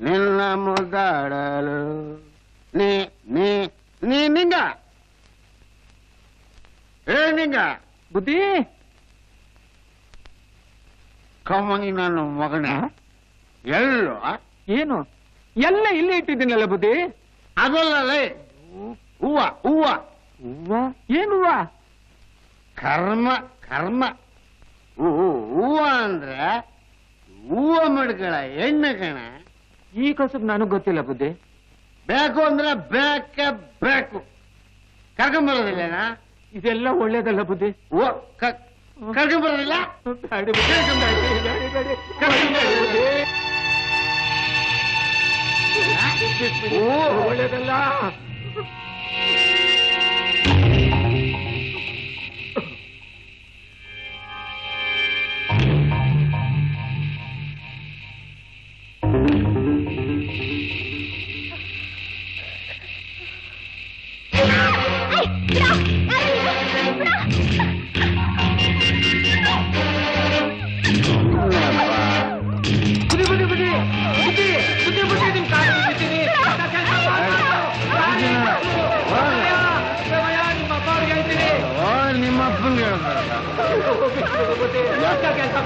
ನಿನ್ನ ಮುದ್ದಾಡಲು ನೀ ನೀ ನೀ ನಿಂಗ ಏ ನಿಂಗ ಬುದ್ಧಿ ಕಮ್ಮನಿ ನನ್ನ ಮಗನೇ ಎಲ್ಲೋ ಏನು ಎಲ್ಲ ಇಲ್ಲೇ ಇಟ್ಟಿದ್ದೀನಲ್ಲ ಬುದ್ಧಿ ಅದಲ್ಲೇ ಹೂವ ಹೂವ ಹೂವ ಏನು ಹೂವ ಕರ್ಮ ಕರ್ಮ ಹೂ- ಹೂವ ಅಂದ್ರೆ ಹೂವ ಮಡ್ಕಳ ಹೆಣ್ಣು ಕಣ ಈ ಕಸಬ್ ನನಗ್ ಗೊತ್ತಿಲ್ಲ ಬುದ್ಧಿ. ಬೇಕು ಅಂದ್ರೆ ಬೇಕ ಬೇಕು. ಕರ್ಕೊಂಬರೋದಿಲ್ಲನಾ ಇದೆಲ್ಲ ಒಳ್ಳೇದಲ್ಲ ಬುದ್ಧಿ. ಓ ಕರ್ಕೊಂಬರೋದಿಲ್ಲ ಬ್ಯಾಡಿ ಬುದ್ಧಿ. ಬ್ಯಾಡಿ ಬುದ್ಧಿ. ಓ ಒಳ್ಳೇದಲ್ಲ. ಕೆಲಸ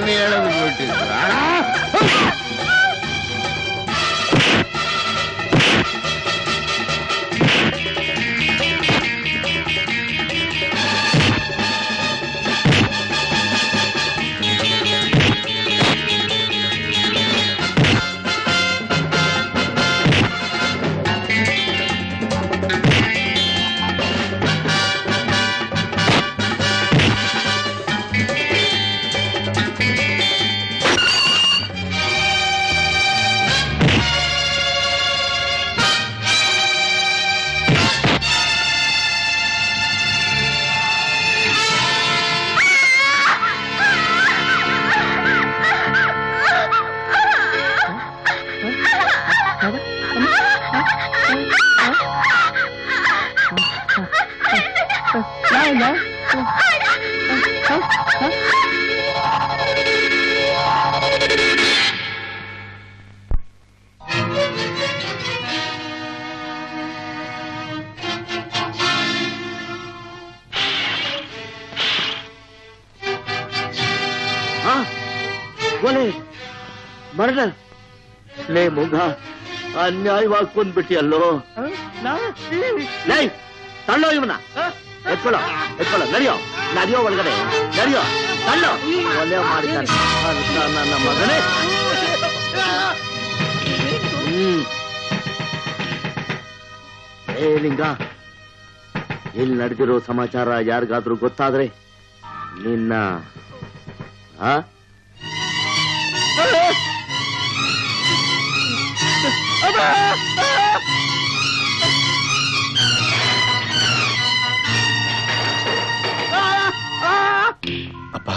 தண்ணி அளவு போட்டு ಮರ್ಡರ್ ಲೇ ಮುಗ ಅನ್ಯಾಯವಾಗಿ ಕೊಂದ್ಬಿಟ್ಟಿಯಲ್ಲೋ ಲೇ ತಳ್ಳೋ ಇವನ ಎತ್ಕೊಳ್ಳೋ ಎತ್ಕೊಳ್ಳೋ ನಡಿಯೋ ನಡಿಯೋ ಒಳಗಡೆ ನಡಿಯೋ ತಳ್ಳೋ ಕೊಲೆ ಮಾಡಿದ್ದಾನೆ ಅಂತ ನನ್ನ ಮಗನೇ ಹ್ಮ್ ಏ ಲಿಂಗ ಇಲ್ಲಿ ನಡೆದಿರೋ ಸಮಾಚಾರ ಯಾರಿಗಾದ್ರೂ ಗೊತ್ತಾದ್ರೆ ನಿನ್ನ ಆ ಅಪ್ಪ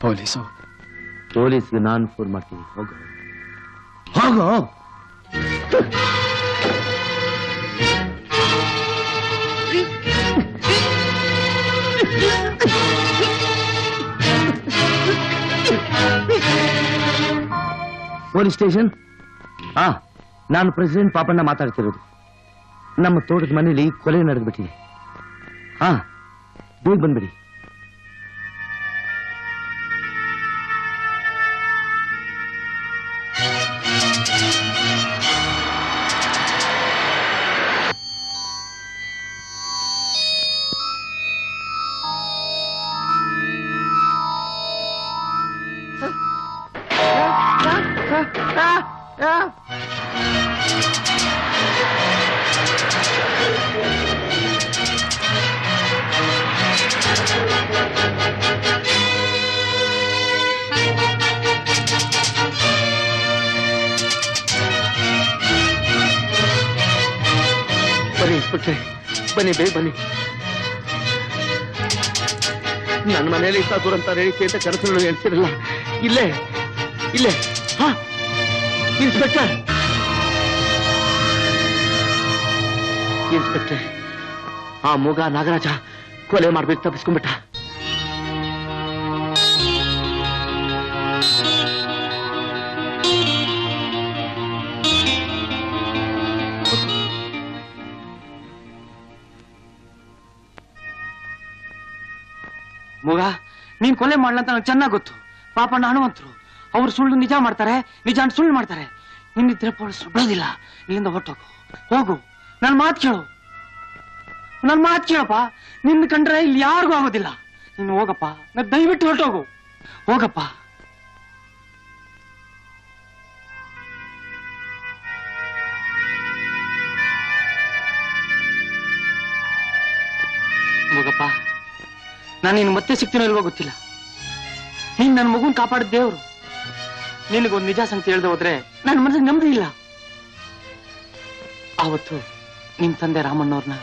ಪೊಲೀಸು ಪೊಲೀಸ್ಗೆ ನಾನು ಫೋನ್ ಮಾಡ್ತೀನಿ ಹೋಗು ಹೋಗು ಪೊಲೀಸ್ ಸ್ಟೇಷನ್ ಆ ನಾನು ಪ್ರೆಸಿಡೆಂಟ್ ಪಾಪಣ್ಣ ಮಾತಾಡ್ತಿರೋದು ನಮ್ಮ ತೋಟದ ಮನೇಲಿ ಕೊಲೆ ನಡೆದ್ಬಿಟ್ಟಿದೆ ಹಾ ಬೇಗ ಬಂದ್ಬಿಡಿ Ah! Yeah. ಬನ್ನಿ ಇನ್ಸ್ಪೆಕ್ಟ್ರೆ, ಬನ್ನಿ ಬೇಗ ಬನ್ನಿ. ನನ್ನ ಮನೇಲಿ ಸಾಧುರು ಅಂತ ಹೇಳಿಕೆ ಅಂತ ಕನಸನ್ನು ಹೇಳ್ತಿರಲ್ಲ. ಇಲ್ಲೇ ಇಲ್ಲೇ, ಹಾ. ಇನ್ಸ್ಪೆಕ್ಟರ್ ಇನ್ಸ್ಪೆಕ್ಟ್ರೆ ಆ ಮೂಗ ನಾಗರಾಜ ಕೊಲೆ ಮಾಡ್ಬೇಕು ತಪ್ಪಿಸ್ಕೊಂಡ್ಬಿಟ್ಟ ಮಗ ನೀನ್ ಕೊಲೆ ಮಾಡ್ಲಂತ ನಂಗೆ ಚೆನ್ನಾಗ್ ಗೊತ್ತು ಪಾಪಣ್ಣ ಹನುಮಂತರು ಅವ್ರು ಸುಳ್ಳು ನಿಜ ಮಾಡ್ತಾರೆ, ನಿಜ ಅಂತ ಸುಳ್ಳು ಮಾಡ್ತಾರೆ. ನಿನ್ನಿದ್ರೆ ಪೊಲೀಸರು ಬಿಡೋದಿಲ್ಲ ಇಲ್ಲಿಂದ ಹೊಟ್ಟೋಗು ಹೋಗು. ನನ್ನ ಮಾತು ಕೇಳು. ನನ್ ಮಾತು ಕೇಳಪ್ಪ. ನಿನ್ನ ಕಂಡ್ರೆ ಇಲ್ಲಿ ಯಾರಿಗೂ ಆಗೋದಿಲ್ಲ. ನೀನು ಹೋಗಪ್ಪ. ನಾ ದಯವಿಟ್ಟು ಹೊರಟೋಗು. ಹೋಗಪ್ಪ. ಹೋಗಪ್ಪ. ನಾನು ನೀನು ಮತ್ತೆ ಸಿಗ್ತೀನೋ ಇಲ್ವೋ ಗೊತ್ತಿಲ್ಲ. ನೀನ್ ನನ್ನ ಮಗುನ್ ಕಾಪಾಡಿದ ದೇವ್ರು. ನಿನಗೊಂದು ನಿಜ ಸಂಗತಿ ಹೇಳ್ದೆ ಹೋದ್ರೆ ನನ್ನ ಮನಸ್ಸಿಗೆ ನೆಮ್ಮದಿ ಇಲ್ಲ. ಆವತ್ತು ನಿಮ್ ತಂದೆ ರಾಮಣ್ಣವ್ರನ್ನ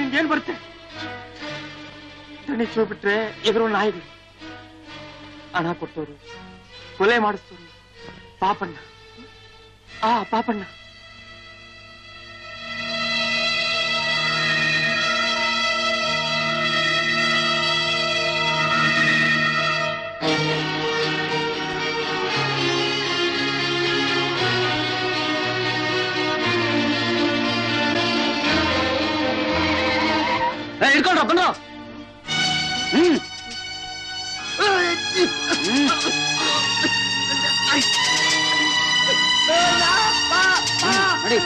ನಿನ್ಗೆ ಏನ್ ಬರುತ್ತೆ? ದಣಿಸ್ ಹೋಗ್ಬಿಟ್ರೆ ಎದುರು ನಾಯಿಗಳು. ಹಣ ಕೊಟ್ಟವರು ಕೊಲೆ ಮಾಡಿಸ್ತವ್ರು ಪಾಪಣ್ಣ. ಆ ಪಾಪಣ್ಣ. పండురా పండురా అడి